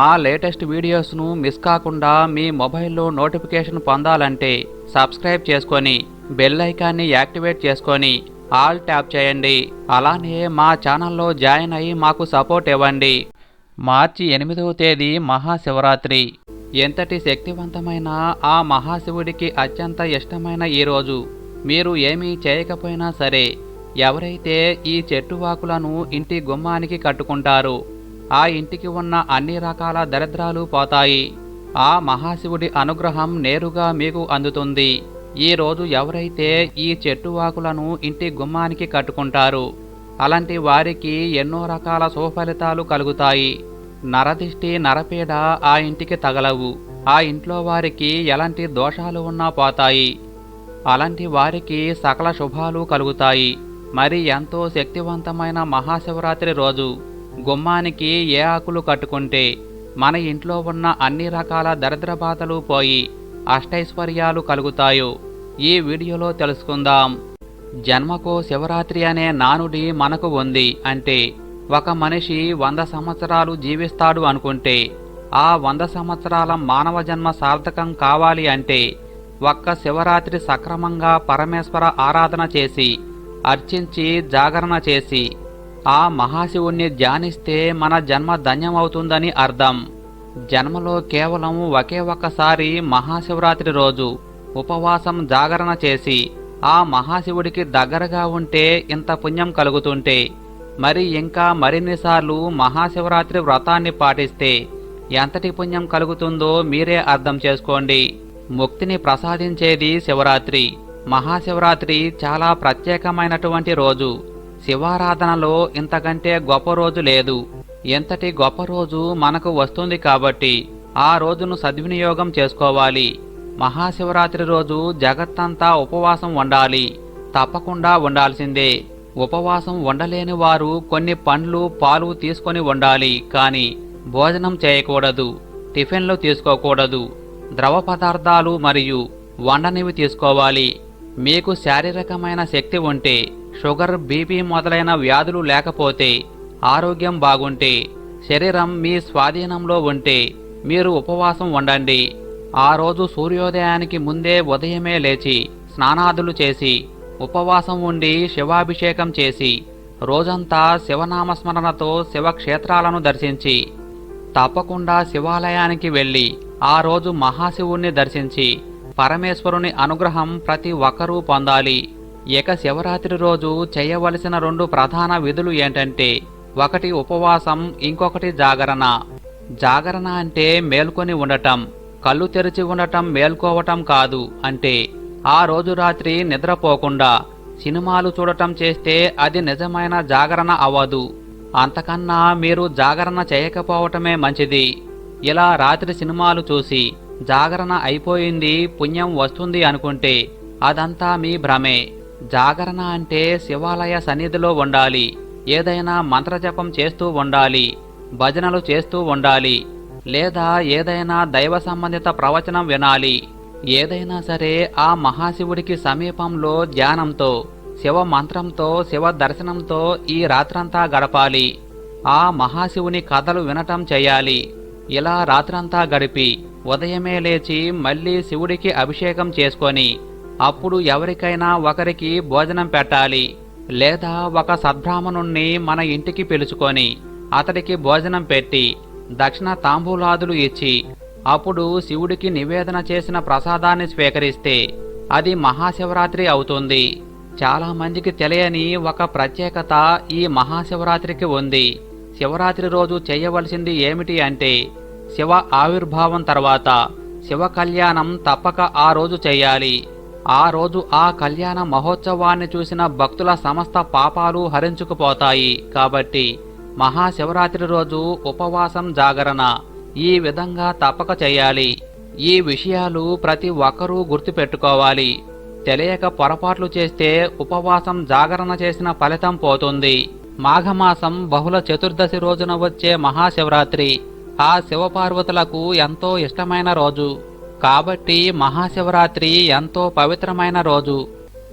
మా latest వీడియోస్ను miss కాకుండా మీ మొబైల్లో నోటిఫికేషన్ పొందాలంటే సబ్స్క్రైబ్ చేసుకొని బెల్ ఐకాన్ని యాక్టివేట్ చేసుకొని ఆల్ ట్యాప్ చేయండి. అలానే మా ఛానల్లో జాయిన్ అయ్యి మాకు సపోర్ట్ ఇవ్వండి. మార్చి ఎనిమిదవ తేదీ మహాశివరాత్రి. ఎంతటి శక్తివంతమైన ఆ మహాశివుడికి అత్యంత ఇష్టమైన ఈ రోజు. మీరు ఏమీ చేయకపోయినా సరే ఎవరైతే ఈ చెట్టు వాకులను ఇంటి గుమ్మానికి కట్టుకుంటారు ఆ ఇంటికి ఉన్న అన్ని రకాల దరిద్రాలు పోతాయి. ఆ మహాశివుడి అనుగ్రహం నేరుగా మీకు అందుతుంది. ఈ రోజు ఎవరైతే ఈ చెట్టు వాకులను ఇంటి గుమ్మానికి కట్టుకుంటారు అలాంటి వారికి ఎన్నో రకాల సుఫలితాలు కలుగుతాయి. నరదిష్టి నరపీడ ఆ ఇంటికి తగలవు. ఆ ఇంట్లో వారికి ఎలాంటి దోషాలు ఉన్నా పోతాయి. అలాంటి వారికి సకల శుభాలు కలుగుతాయి. మరి ఎంతో శక్తివంతమైన మహాశివరాత్రి రోజు. గుమ్మానికి ఏ ఆకులు కట్టుకుంటే మన ఇంట్లో ఉన్న అన్ని రకాల దరిద్ర బాధలు పోయి అష్టైశ్వర్యాలు కలుగుతాయో ఈ వీడియోలో తెలుసుకుందాం. జన్మకు శివరాత్రి అనే నానుడి మనకు ఉంది అంటే ఒక మనిషి వంద సంవత్సరాలు జీవిస్తాడు అనుకుంటే ఆ వంద సంవత్సరాల మానవ జన్మ సార్థకం కావాలి అంటే ఒక్క శివరాత్రి సక్రమంగా పరమేశ్వర ఆరాధన చేసి అర్చించి జాగరణ చేసి ఆ మహాశివుణ్ణి ధ్యానిస్తే మన జన్మ ధన్యమవుతుందని అర్థం. జన్మలో కేవలం ఒకే ఒక్కసారి మహాశివరాత్రి రోజు ఉపవాసం జాగరణ చేసి ఆ మహాశివుడికి దగ్గరగా ఉంటే ఇంత పుణ్యం కలుగుతుంటే మరి ఇంకా మరిన్నిసార్లు మహాశివరాత్రి వ్రతాన్ని పాటిస్తే ఎంతటి పుణ్యం కలుగుతుందో మీరే అర్థం చేసుకోండి. ముక్తిని ప్రసాదించేది శివరాత్రి. మహాశివరాత్రి చాలా ప్రత్యేకమైనటువంటి రోజు. శివారాధనలో ఇంతకంటే గొప్ప రోజు లేదు. ఎంతటి గొప్ప రోజు మనకు వస్తుంది కాబట్టి ఆ రోజును సద్వినియోగం చేసుకోవాలి. మహాశివరాత్రి రోజు జగత్తంతా ఉపవాసం ఉండాలి తప్పకుండా ఉండాల్సిందే ఉపవాసం ఉండలేని వారు కొన్ని పండ్లు పాలు తీసుకొని ఉండాలి కానీ భోజనం చేయకూడదు టిఫిన్లు తీసుకోకూడదు ద్రవ పదార్థాలు మరియు వండనివి తీసుకోవాలి. మీకు శారీరకమైన శక్తి ఉంటే షుగర్ బీపీ మొదలైన వ్యాధులు లేకపోతే ఆరోగ్యం బాగుంటే శరీరం మీ స్వాధీనంలో ఉంటే మీరు ఉపవాసం ఉండండి. ఆ రోజు సూర్యోదయానికి ముందే ఉదయమే లేచి స్నానాదులు చేసి ఉపవాసం ఉండి శివాభిషేకం చేసి రోజంతా శివనామస్మరణతో శివక్షేత్రాలను దర్శించి తప్పకుండా శివాలయానికి వెళ్ళి ఆ రోజు మహాశివుణ్ణి దర్శించి పరమేశ్వరుని అనుగ్రహం ప్రతి ఒక్కరూ పొందాలి. ఇక శివరాత్రి రోజు చేయవలసిన రెండు ప్రధాన విధులు ఏంటంటే ఒకటి ఉపవాసం ఇంకొకటి జాగరణ. జాగరణ అంటే మేల్కొని ఉండటం కళ్ళు తెరిచి ఉండటం మేల్కోవటం కాదు అంటే ఆ రోజు రాత్రి నిద్రపోకుండా సినిమాలు చూడటం చేస్తే అది నిజమైన జాగరణ అవ్వదు. అంతకన్నా మీరు జాగరణ చేయకపోవటమే మంచిది. ఇలా రాత్రి సినిమాలు చూసి జాగరణ అయిపోయింది పుణ్యం వస్తుంది అనుకుంటే అదంతా మీ భ్రమే. జాగరణ అంటే శివాలయ సన్నిధిలో ఉండాలి. ఏదైనా మంత్రజపం చేస్తూ ఉండాలి. భజనలు చేస్తూ ఉండాలి. లేదా ఏదైనా దైవ సంబంధిత ప్రవచనం వినాలి. ఏదైనా సరే ఆ మహాశివుడికి సమీపంలో ధ్యానంతో శివ మంత్రంతో శివ దర్శనంతో ఈ రాత్రంతా గడపాలి. ఆ మహాశివుని కథలు వినటం చేయాలి. ఇలా రాత్రంతా గడిపి ఉదయమే లేచి మళ్ళీ శివుడికి అభిషేకం చేసుకొని అప్పుడు ఎవరికైనా ఒకరికి భోజనం పెట్టాలి లేదా ఒక సద్బ్రాహ్మణుణ్ణి మన ఇంటికి పిలుచుకొని అతడికి భోజనం పెట్టి దక్షిణ తాంబూలాదులు ఇచ్చి అప్పుడు శివుడికి నివేదన చేసిన ప్రసాదాన్ని స్వీకరిస్తే అది మహాశివరాత్రి అవుతుంది. చాలా మందికి తెలియని ఒక ప్రత్యేకత ఈ మహాశివరాత్రికి ఉంది. శివరాత్రి రోజు చేయవలసింది ఏమిటి అంటే శివ ఆవిర్భావం తర్వాత శివ కళ్యాణం తప్పక ఆ రోజు చేయాలి. ఆ రోజు ఆ కళ్యాణ మహోత్సవాన్ని చూసిన భక్తుల సమస్త పాపాలు హరించుకుపోతాయి. కాబట్టి మహాశివరాత్రి రోజు ఉపవాసం జాగరణ. ఈ విధంగా తప్పక చేయాలి. ఈ విషయాలు ప్రతి ఒక్కరూ గుర్తుపెట్టుకోవాలి. తెలియక పొరపాట్లు చేస్తే ఉపవాసం జాగరణ చేసిన ఫలితం పోతుంది. మాఘమాసం బహుళ చతుర్దశి రోజున వచ్చే మహాశివరాత్రి. ఆ శివపార్వతులకు ఎంతో ఇష్టమైన రోజు. కాబట్టి మహాశివరాత్రి ఎంతో పవిత్రమైన రోజు.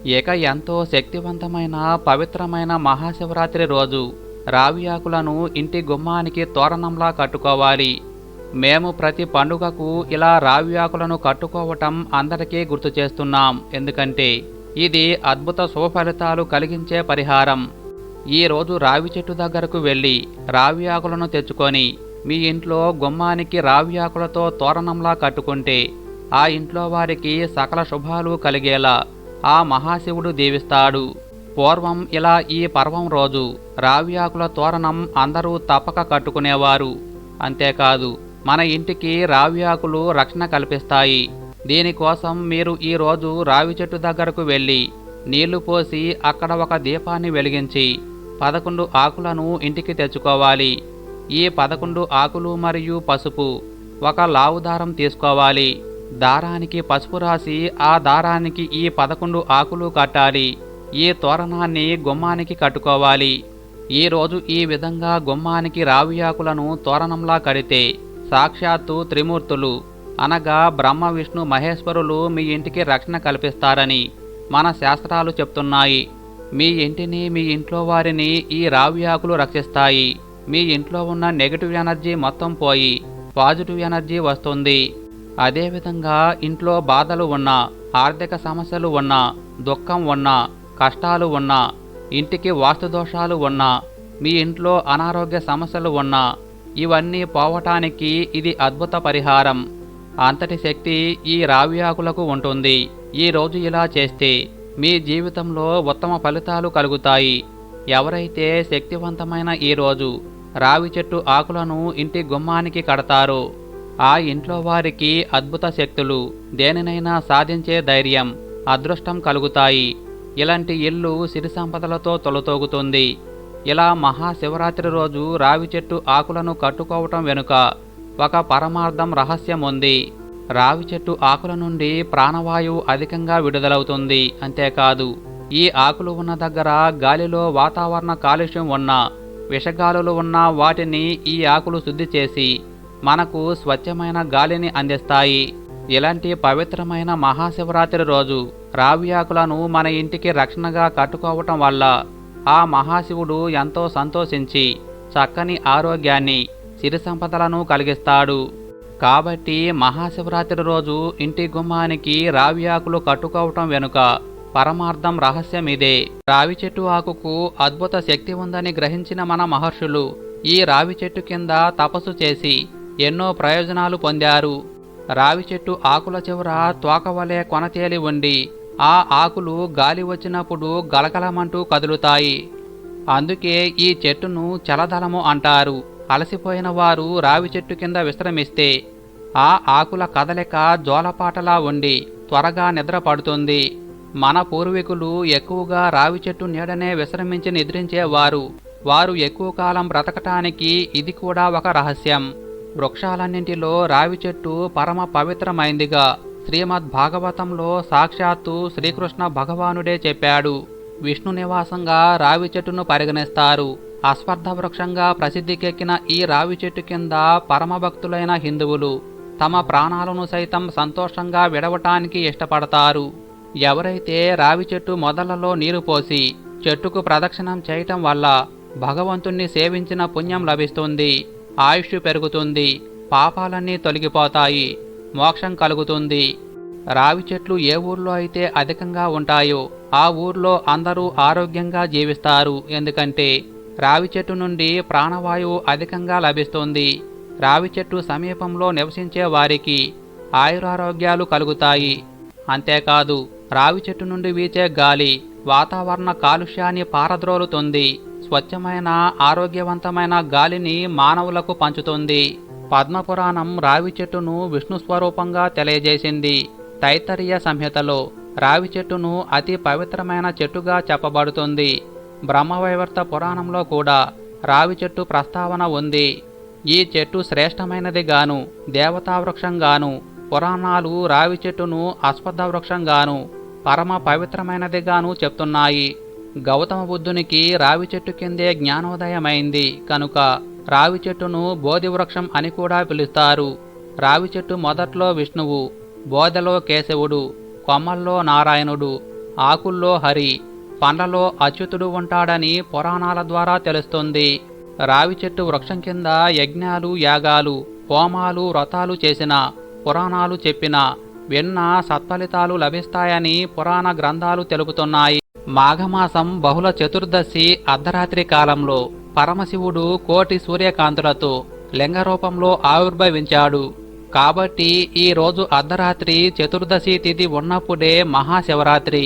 ఇక ఎంతో శక్తివంతమైన పవిత్రమైన మహాశివరాత్రి రోజు. రావి ఆకులను ఇంటి గుమ్మానికి తోరణంలా కట్టుకోవాలి. మేము ప్రతి పండుగకు ఇలా రావి ఆకులను కట్టుకోవటం అందరికీ గుర్తు చేస్తున్నాం. ఎందుకంటే ఇది అద్భుత శుభఫలితాలు కలిగించే పరిహారం. ఈ రోజు రావి చెట్టు దగ్గరకు వెళ్ళి రావి ఆకులను తెచ్చుకొని మీ ఇంట్లో గుమ్మానికి రావి ఆకులతో తోరణంలా కట్టుకుంటే ఆ ఇంట్లో వారికి సకల శుభాలు కలిగేలా ఆ మహాశివుడు దీవిస్తాడు. పూర్వం ఇలా ఈ పర్వం రోజు రావి ఆకుల తోరణం అందరూ తప్పక కట్టుకునేవారు. అంతేకాదు మన ఇంటికి రావి ఆకులు రక్షణ కల్పిస్తాయి. దీనికోసం మీరు ఈరోజు రావి చెట్టు దగ్గరకు వెళ్ళి నీళ్ళు పోసి అక్కడ ఒక దీపాన్ని వెలిగించి పదకొండు ఆకులను ఇంటికి తెచ్చుకోవాలి. ఈ పదకొండు ఆకులు మరియు పసుపు. ఒక లావు దారం తీసుకోవాలి. దారానికి పసుపు రాసి ఆ దారానికి ఈ పదకొండు ఆకులు కట్టాలి. ఈ తోరణాన్ని గుమ్మానికి కట్టుకోవాలి. ఈ రోజు ఈ విధంగా గుమ్మానికి రావి ఆకులను తోరణంలా కడితే సాక్షాత్తు త్రిమూర్తులు. అనగా బ్రహ్మ విష్ణు మహేశ్వరులు మీ ఇంటికి రక్షణ కల్పిస్తారని మన శాస్త్రాలు చెప్తున్నాయి. మీ ఇంటిని మీ ఇంట్లో వారిని ఈ రావి ఆకులు రక్షిస్తాయి. మీ ఇంట్లో ఉన్న నెగటివ్ ఎనర్జీ మొత్తం పోయి పాజిటివ్ ఎనర్జీ వస్తుంది. అదేవిధంగా ఇంట్లో బాధలు ఉన్నా ఆర్థిక సమస్యలు ఉన్నా దుఃఖం ఉన్నా కష్టాలు ఉన్నా ఇంటికి వాస్తు దోషాలు ఉన్నా మీ ఇంట్లో అనారోగ్య సమస్యలు ఉన్నా ఇవన్నీ పోవటానికి ఇది అద్భుత పరిహారం. అంతటి శక్తి ఈ రావి ఆకులకు ఉంటుంది. ఈ రోజు ఇలా చేస్తే మీ జీవితంలో ఉత్తమ ఫలితాలు కలుగుతాయి. ఎవరైతే శక్తివంతమైన ఈ రోజు రావి చెట్టు ఆకులను ఇంటి గుమ్మానికి కడతారు. ఆ ఇంట్లో వారికి అద్భుత శక్తులు దేనినైనా సాధించే ధైర్యం అదృష్టం కలుగుతాయి. ఇలాంటి ఇల్లు సిరి సంపదలతో తొలతోగుతుంది. ఇలా మహాశివరాత్రి రోజు రావి చెట్టు ఆకులను కట్టుకోవటం వెనుక ఒక పరమార్థం రహస్యం ఉంది. రావి చెట్టు ఆకుల నుండి ప్రాణవాయువు అధికంగా విడుదలవుతుంది అంతేకాదు ఈ ఆకులు ఉన్న దగ్గర గాలిలో వాతావరణ కాలుష్యం ఉన్నా విషగాలులు ఉన్న వాటిని ఈ ఆకులు శుద్ధి చేసి మనకు స్వచ్ఛమైన గాలిని అందిస్తాయి. ఇలాంటి పవిత్రమైన మహాశివరాత్రి రోజు రావి ఆకులను మన ఇంటికి రక్షణగా కట్టుకోవటం వల్ల ఆ మహాశివుడు ఎంతో సంతోషించి చక్కని ఆరోగ్యాన్ని సిరి సంపదలను కలిగిస్తాడు. కాబట్టి మహాశివరాత్రి రోజు ఇంటి గుమ్మానికి రావి ఆకులు కట్టుకోవటం వెనుక పరమార్థం రహస్యం ఇదే రావి చెట్టు ఆకుకు అద్భుత శక్తి ఉందని గ్రహించిన మన మహర్షులు ఈ రావి చెట్టు కింద తపస్సు చేసి ఎన్నో ప్రయోజనాలు పొందారు. రావి చెట్టు ఆకుల చివర తోకవలే కొనతేలి ఉండి ఆ ఆకులు గాలి వచ్చినప్పుడు గలగలమంటూ కదులుతాయి. అందుకే ఈ చెట్టును చలదలము అంటారు. అలసిపోయిన వారు రావి చెట్టు కింద విశ్రమిస్తే ఆ ఆకుల కదలిక జోలపాటలా ఉండి త్వరగా నిద్ర పడుతుంది మన పూర్వీకులు ఎక్కువగా రావి చెట్టు నీడనే విశ్రమించి నిద్రించేవారు వారు. ఎక్కువ కాలం బ్రతకటానికి ఇది కూడా ఒక రహస్యం. వృక్షాలన్నింటిలో రావి చెట్టు పరమ పవిత్రమైందిగా. శ్రీమద్ భాగవతంలో సాక్షాత్తు శ్రీకృష్ణ భగవానుడే చెప్పాడు. విష్ణు నివాసంగా రావి చెట్టును పరిగణిస్తారు. అశ్వత్థ వృక్షంగా ప్రసిద్ధికెక్కిన ఈ రావి చెట్టు కింద పరమభక్తులైన హిందువులు తమ ప్రాణాలను సైతం సంతోషంగా విడవటానికి ఇష్టపడతారు. ఎవరైతే రావి చెట్టు మొదలలో నీరు పోసి చెట్టుకు ప్రదక్షిణం చేయటం వల్ల భగవంతుణ్ణి సేవించిన పుణ్యం లభిస్తుంది ఆయుష్ పెరుగుతుంది పాపాలన్నీ తొలగిపోతాయి మోక్షం కలుగుతుంది. రావి చెట్లు ఏ ఊర్లో అయితే అధికంగా ఉంటాయో ఆ ఊర్లో అందరూ ఆరోగ్యంగా జీవిస్తారు. ఎందుకంటే రావి చెట్టు నుండి ప్రాణవాయువు అధికంగా లభిస్తుంది. రావి చెట్టు సమీపంలో నివసించే వారికి ఆయురారోగ్యాలు కలుగుతాయి. అంతేకాదు రావి చెట్టు నుండి వీచే గాలి వాతావరణ కాలుష్యాన్ని పారద్రోలుతుంది. స్వచ్ఛమైన ఆరోగ్యవంతమైన గాలిని మానవులకు పంచుతుంది. పద్మపురాణం రావి చెట్టును విష్ణు స్వరూపంగా తెలియజేసింది. తైతరీయ సంహితలో రావి చెట్టును అతి పవిత్రమైన చెట్టుగా చెప్పబడుతుంది. బ్రహ్మవైవర్త పురాణంలో కూడా రావి చెట్టు ప్రస్తావన ఉంది. ఈ చెట్టు శ్రేష్టమైనది గాను దేవతా వృక్షంగాను పురాణాలు రావి చెట్టును అశ్వత్థ వృక్షంగాను పరమ పవిత్రమైనదిగాను చెప్తున్నాయి. గౌతమ బుద్ధునికి రావి చెట్టు కిందే జ్ఞానోదయమైంది. కనుక రావి చెట్టును బోధి వృక్షం అని కూడా పిలుస్తారు. రావి చెట్టు మొదట్లో విష్ణువు బోధలో కేశవుడు కొమ్మల్లో నారాయణుడు ఆకుల్లో హరి పండ్లలో అచ్యుతుడు ఉంటాడని పురాణాల ద్వారా తెలుస్తుంది. రావి చెట్టు వృక్షం కింద యజ్ఞాలు యాగాలు హోమాలు వ్రతాలు చేసిన పురాణాలు చెప్పిన విన్న సత్ఫలితాలు లభిస్తాయని పురాణ గ్రంథాలు తెలుపుతున్నాయి. మాఘమాసం బహుళ చతుర్దశి అర్ధరాత్రి కాలంలో పరమశివుడు కోటి సూర్యకాంతులతో లింగ రూపంలో ఆవిర్భవించాడు. కాబట్టి ఈ రోజు అర్ధరాత్రి చతుర్దశి తిథి ఉన్నప్పుడే మహాశివరాత్రి.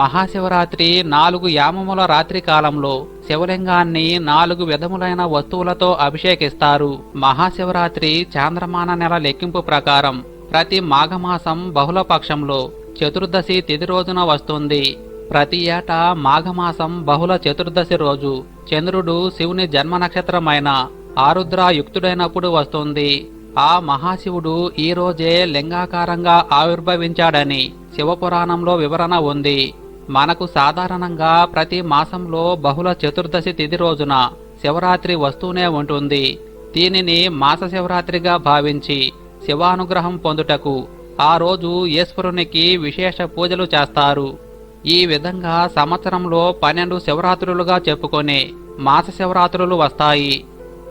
మహాశివరాత్రి నాలుగు యామముల రాత్రి కాలంలో శివలింగాన్ని నాలుగు విధములైన వస్తువులతో అభిషేకిస్తారు. మహాశివరాత్రి చాంద్రమాన నెల లెక్కింపు ప్రకారం ప్రతి మాఘమాసం బహుళపక్షంలో చతుర్దశి తిథి రోజున వస్తుంది. ప్రతి ఏటా మాఘమాసం బహుళ చతుర్దశి రోజు చంద్రుడు శివుని జన్మ నక్షత్రమైన ఆరుద్ర యుక్తుడైనప్పుడు వస్తుంది. ఆ మహాశివుడు ఈ రోజే లింగాకారంగా ఆవిర్భవించాడని శివపురాణంలో వివరణ ఉంది. మనకు సాధారణంగా ప్రతి మాసంలో బహుళ చతుర్దశి తిథి రోజున శివరాత్రి వస్తూనే ఉంటుంది. దీనిని మాస శివరాత్రిగా భావించి శివానుగ్రహం పొందుటకు. ఆ రోజు ఈశ్వరునికి విశేష పూజలు చేస్తారు. ఈ విధంగా సంవత్సరంలో పన్నెండు శివరాత్రులుగా చెప్పుకొని మాస శివరాత్రులు వస్తాయి.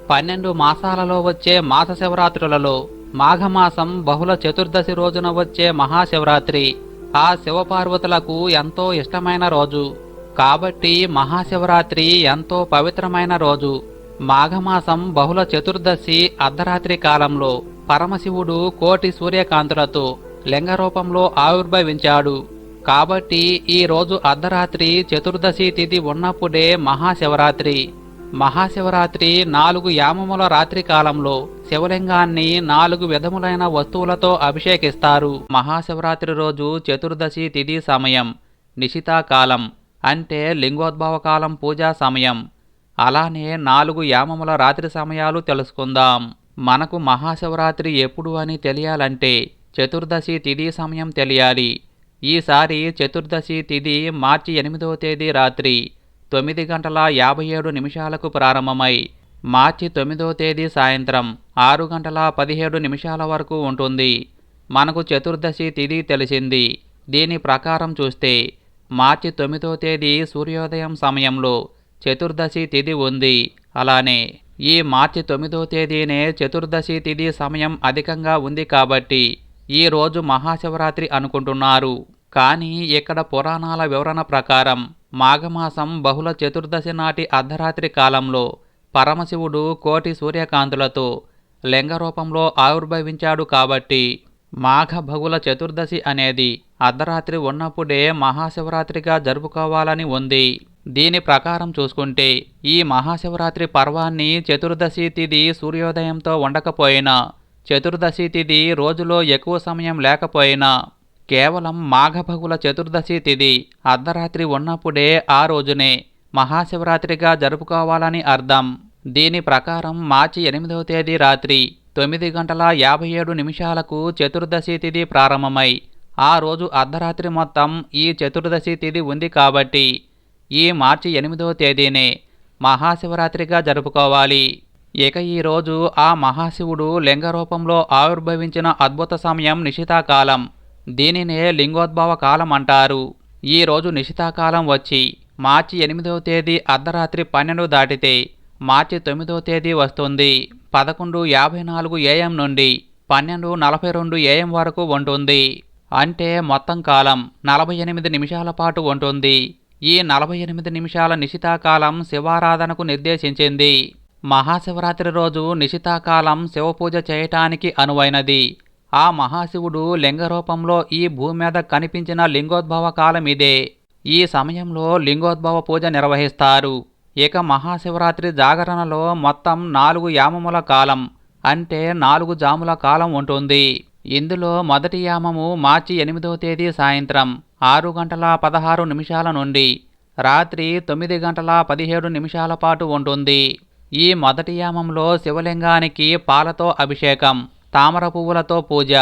పన్నెండు మాసాలలో వచ్చే మాస శివరాత్రులలో మాఘమాసం బహుళ చతుర్దశి రోజున వచ్చే మహాశివరాత్రి. ఆ శివపార్వతులకు ఎంతో ఇష్టమైన రోజు. కాబట్టి మహాశివరాత్రి ఎంతో పవిత్రమైన రోజు. మాఘమాసం బహుళ చతుర్దశి అర్ధరాత్రి కాలంలో పరమశివుడు కోటి సూర్యకాంతులతో లింగ రూపంలో ఆవిర్భవించాడు. కాబట్టి ఈ రోజు అర్ధరాత్రి చతుర్దశి తిథి ఉన్నప్పుడే మహాశివరాత్రి. మహాశివరాత్రి నాలుగు యామముల రాత్రి కాలంలో శివలింగాన్ని నాలుగు విధములైన వస్తువులతో అభిషేకిస్తారు. మహాశివరాత్రి రోజు చతుర్దశి తిథి సమయం నిశితాకాలం అంటే లింగోద్భవ కాలం పూజా సమయం. అలానే నాలుగు యామముల రాత్రి సమయాలు తెలుసుకుందాం. మనకు మహాశివరాత్రి ఎప్పుడు అని తెలియాలంటే చతుర్దశి తిథి సమయం తెలియాలి. ఈసారి చతుర్దశి తిథి మార్చి ఎనిమిదవ తేదీ రాత్రి తొమ్మిది గంటల యాభై ఏడు నిమిషాలకు ప్రారంభమై మార్చి తొమ్మిదవ తేదీ సాయంత్రం ఆరు గంటల పదిహేడు నిమిషాల వరకు ఉంటుంది. మనకు చతుర్దశి తిథి తెలిసింది. దీని ప్రకారం చూస్తే మార్చి తొమ్మిదో తేదీ సూర్యోదయం సమయంలో చతుర్దశి తిథి ఉంది. అలానే ఈ మార్చి తొమ్మిదో తేదీనే చతుర్దశి తిథి సమయం అధికంగా ఉంది కాబట్టి ఈ రోజు మహాశివరాత్రి అనుకుంటున్నారు. కానీ ఇక్కడ పురాణాల వివరణ ప్రకారం మాఘమాసం బహుళ చతుర్దశి నాటి అర్ధరాత్రి కాలంలో పరమశివుడు కోటి సూర్యకాంతులతో లింగ రూపంలో ఆవిర్భవించాడు కాబట్టి మాఘ బహుళ చతుర్దశి అనేది అర్ధరాత్రి ఉన్నప్పుడే మహాశివరాత్రిగా జరుపుకోవాలని ఉంది. దీని ప్రకారం చూసుకుంటే ఈ మహాశివరాత్రి పర్వాన్ని చతుర్దశి తిథి సూర్యోదయంతో ఉండకపోయినా చతుర్దశి తిథి రోజులో ఎక్కువ సమయం లేకపోయినా కేవలం మాఘభగుల చతుర్దశి తిథి అర్ధరాత్రి ఉన్నప్పుడే ఆ రోజునే మహాశివరాత్రిగా జరుపుకోవాలని అర్థం. దీని ప్రకారం మార్చి ఎనిమిదవ తేదీ రాత్రి తొమ్మిది గంటల యాభై ఏడు నిమిషాలకు చతుర్దశి తిథి ప్రారంభమై ఆ రోజు అర్ధరాత్రి మొత్తం ఈ చతుర్దశి తిథి ఉంది కాబట్టి ఈ మార్చి ఎనిమిదవ తేదీనే మహాశివరాత్రిగా జరుపుకోవాలి. ఇక ఈరోజు ఆ మహాశివుడు లింగ రూపంలో ఆవిర్భవించిన అద్భుత సమయం నిశితాకాలం. దీనినే లింగోద్భవ కాలం అంటారు. ఈరోజు నిశితాకాలం వచ్చి మార్చి ఎనిమిదవ తేదీ అర్ధరాత్రి పన్నెండు దాటితే మార్చి తొమ్మిదవ తేదీ వస్తుంది. పదకొండు యాభై నాలుగు ఏఎం నుండి పన్నెండు నలభై రెండు ఏఎం వరకు ఉంటుంది. అంటే మొత్తం కాలం నలభై ఎనిమిది నిమిషాల పాటు ఉంటుంది. ఈ నలభై ఎనిమిది నిమిషాల నిశితాకాలం శివారాధనకు నిర్దేశించింది. మహాశివరాత్రి రోజు నిశితాకాలం శివపూజ చేయటానికి అనువైనది. ఆ మహాశివుడు లింగ రూపంలో ఈ భూమి మీద కనిపించిన లింగోద్భవ కాలం ఇదే. ఈ సమయంలో లింగోద్భవ పూజ నిర్వహిస్తారు. ఇక మహాశివరాత్రి జాగరణలో మొత్తం నాలుగు యామముల కాలం అంటే నాలుగు జాముల కాలం ఉంటుంది. ఇందులో మొదటి యామము మార్చి ఎనిమిదవ తేదీ సాయంత్రం ఆరు గంటల పదహారు నిమిషాల నుండి రాత్రి తొమ్మిది గంటల పదిహేడు నిమిషాల పాటు ఉంటుంది ఈ మొదటి యామంలో శివలింగానికి పాలతో అభిషేకం తామర పువ్వులతో పూజ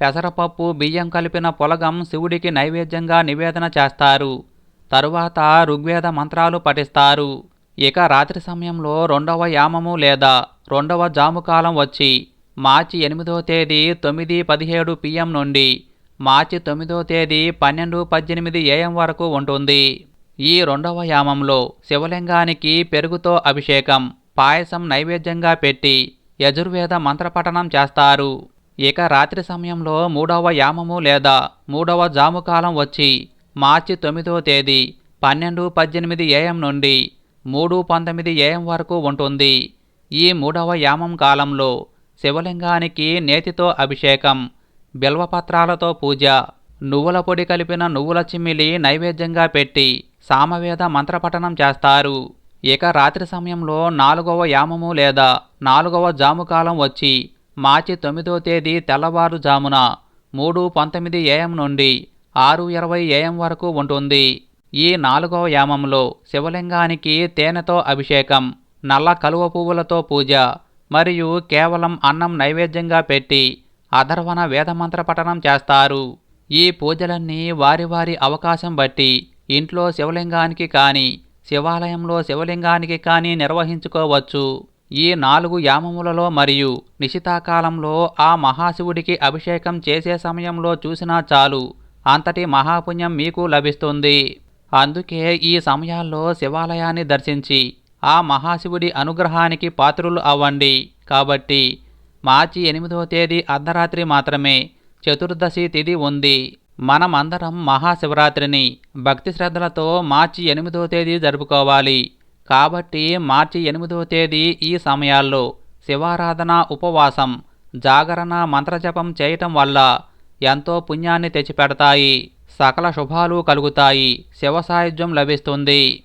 పెసరపప్పు బియ్యం కలిపిన పొలగం శివుడికి నైవేద్యంగా నివేదన చేస్తారు. తరువాత ఋగ్వేద మంత్రాలు పఠిస్తారు. ఇక రాత్రి సమయంలో రెండవ యామము లేదా రెండవ జాముకాలం వచ్చి మార్చి ఎనిమిదో తేదీ తొమ్మిది పదిహేడు పిఎం నుండి. మార్చి తొమ్మిదో తేదీ పన్నెండు పద్దెనిమిది ఏఎం వరకు ఉంటుంది. ఈ రెండవ యామంలో శివలింగానికి పెరుగుతో అభిషేకం పాయసం నైవేద్యంగా పెట్టి యజుర్వేద మంత్రపఠనం చేస్తారు. ఇక రాత్రి సమయంలో మూడవ యామము లేదా మూడవ జాముకాలం వచ్చి మార్చి తొమ్మిదవ తేదీ పన్నెండు పద్దెనిమిది ఏఎం నుండి మూడు పంతొమ్మిది ఏఎం వరకు ఉంటుంది. ఈ మూడవ యామం కాలంలో శివలింగానికి నేతితో అభిషేకం బిల్వపత్రాలతో పూజ నువ్వుల పొడి కలిపిన నువ్వుల చిమ్మిలి నైవేద్యంగా పెట్టి సామవేద మంత్రపఠనం చేస్తారు. ఇక రాత్రి సమయంలో నాలుగవ యామము లేదా నాలుగవ జాముకాలం వచ్చి మార్చి తొమ్మిదో తేదీ తెల్లవారుజామున మూడు పంతొమ్మిది ఏఎం నుండి ఆరు ఇరవై ఏఎం వరకు ఉంటుంది. ఈ నాలుగవ యామంలో శివలింగానికి తేనెతో అభిషేకం నల్ల కలువ పువ్వులతో పూజ మరియు కేవలం అన్నం నైవేద్యంగా పెట్టి అధర్వణ వేదమంత్ర పఠనం చేస్తారు. ఈ పూజలన్నీ వారి వారి అవకాశం బట్టి ఇంట్లో శివలింగానికి కానీ శివాలయంలో శివలింగానికి కానీ నిర్వహించుకోవచ్చు. ఈ నాలుగు యామములలో మరియు నిశితాకాలంలో ఆ మహాశివుడికి అభిషేకం చేసే సమయంలో చూసినా చాలు అంతటి మహాపుణ్యం మీకు లభిస్తుంది. అందుకే ఈ సమయాల్లో శివాలయాన్ని దర్శించి ఆ మహాశివుడి అనుగ్రహానికి పాత్రులు అవ్వండి. కాబట్టి మార్చి ఎనిమిదో తేదీ అర్ధరాత్రి మాత్రమే చతుర్దశి తిథి ఉంది. మనమందరం మహాశివరాత్రిని భక్తి శ్రద్ధలతో మార్చి ఎనిమిదో తేదీ జరుపుకోవాలి. కాబట్టి మార్చి ఎనిమిదో తేదీ ఈ సమయాల్లో శివారాధన ఉపవాసం జాగరణ మంత్రజపం చేయటం వల్ల ఎంతో పుణ్యాన్ని తెచ్చిపెడతాయి. సకల శుభాలు కలుగుతాయి. శివ సాయుధ్యం లభిస్తుంది.